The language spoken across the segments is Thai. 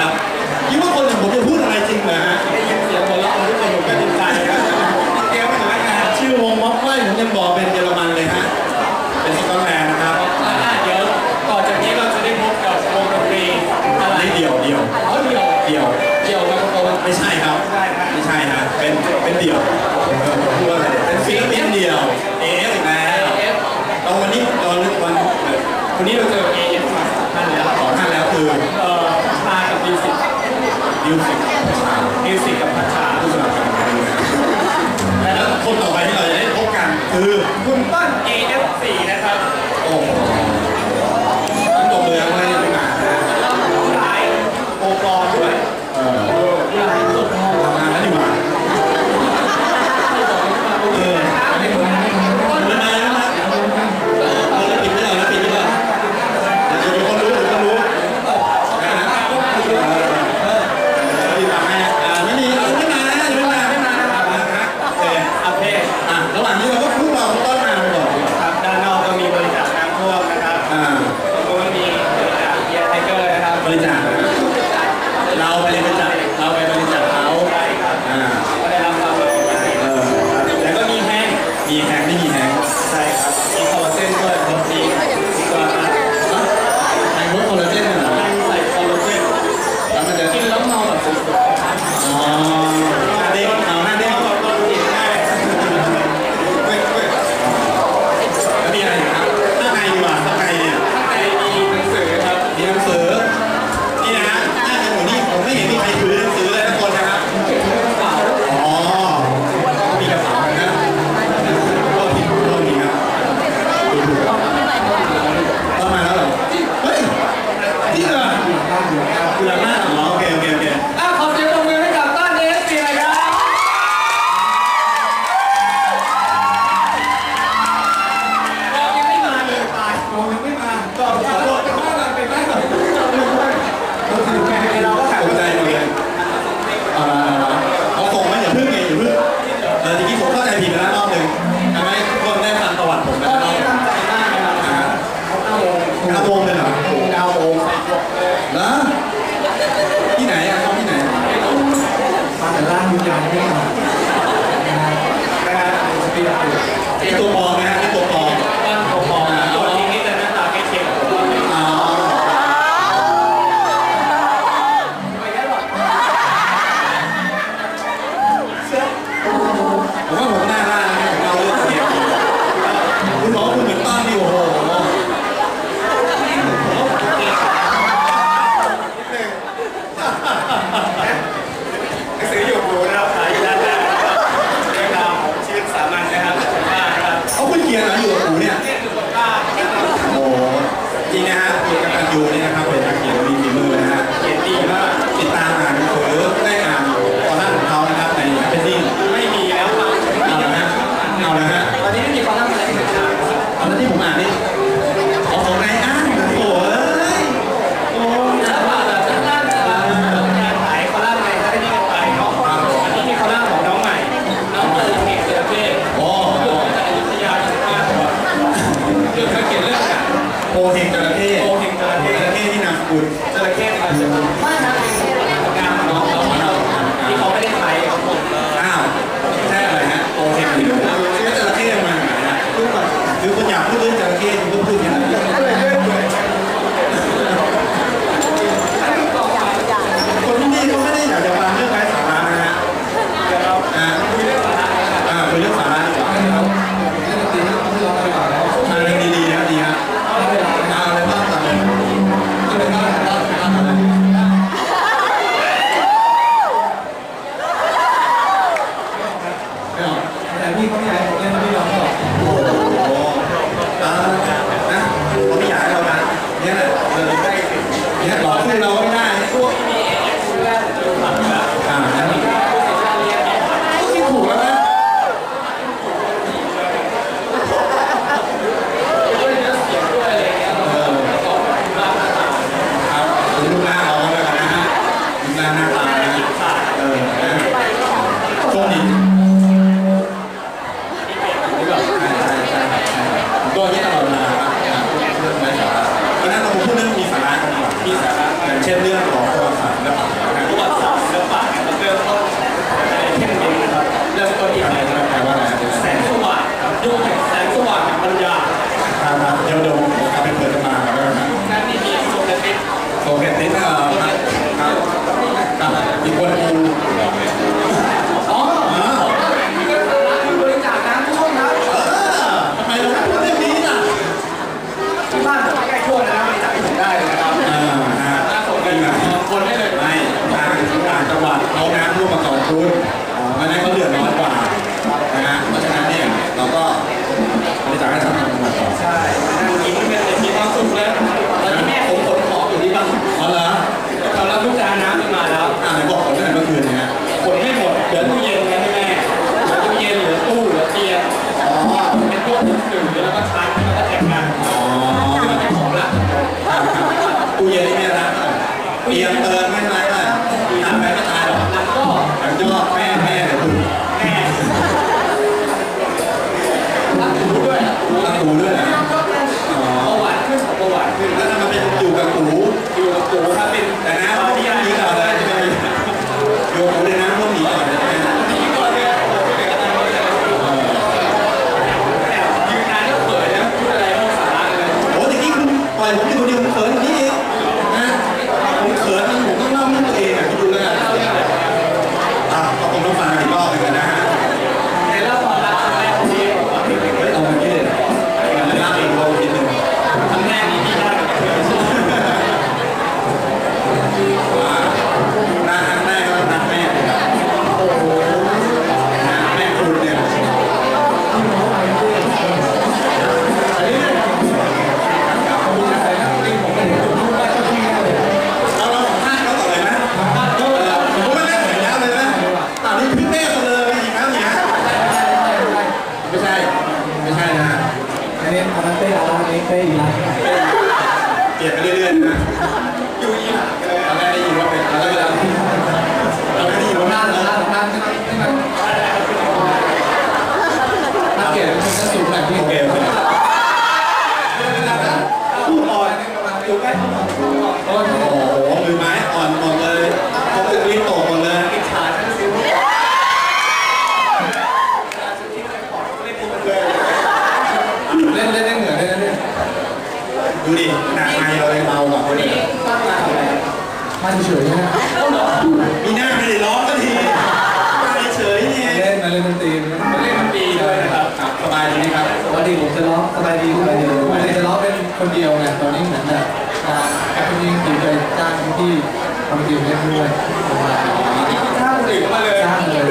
ครับคิดว่าคนอย่างผมจะพูดอะไรจริงเหรอฮะได้ยินเสียงหัวเรนะของทุกคนผมก็ดีใจเกลไม่หายงานชื่อวงม็อกไว้ผมยังบอกเป็นเยอรมันเลยฮะเป็นสกอตแลนด์นะครับเดี๋ยวต่อจากนี้เราจะได้พบกับวงดนตรีอะไรเดี่ยวเดี่ยวเดี่ยวเดี่ยวเดี่ยวกับโตไม่ใช่ครับไม่ใช่ครับเป็นเป็นเดี่ยว えっと Iya, kamu. morning. หนูด้วยนะอ๋อประวัติขึ้นของประวัติแล้วทำไมเป็นอยู่กับหนูอยู่กับหนูถ้าเป็นแต่น้าเขาที่ยังมีต่อได้ใช่ไหมอยู่กับหนูเลยนะพวกหนีก่อนนะปล่อยผมอยู่คนเดียว มาเฉยๆนะฮะมีหน้าไม่ได้ร้องกักทีมาเฉยๆนี่เงเล่นมาเล่นดนตรีนะมาเล่นดนตรีด้วยนะครับครับสบายดีครับปกติผมจะร้องสบายดีสบายดีปกติจะร้องเป็นคนเดียวไงตอนนี้เหมือนแบบแอปเปิลยิงตีไปจ้างที่ทำทีมเล่นด้วยประมาณนี้จ้างเลยมาเลย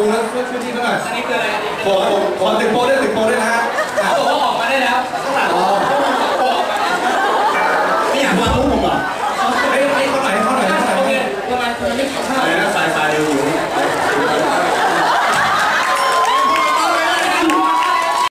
บูแล้วช่วยที่ขหน่อยอันนี้คืออะไรขอขอถึงโปรได้ถึงโปรได้นะฮะ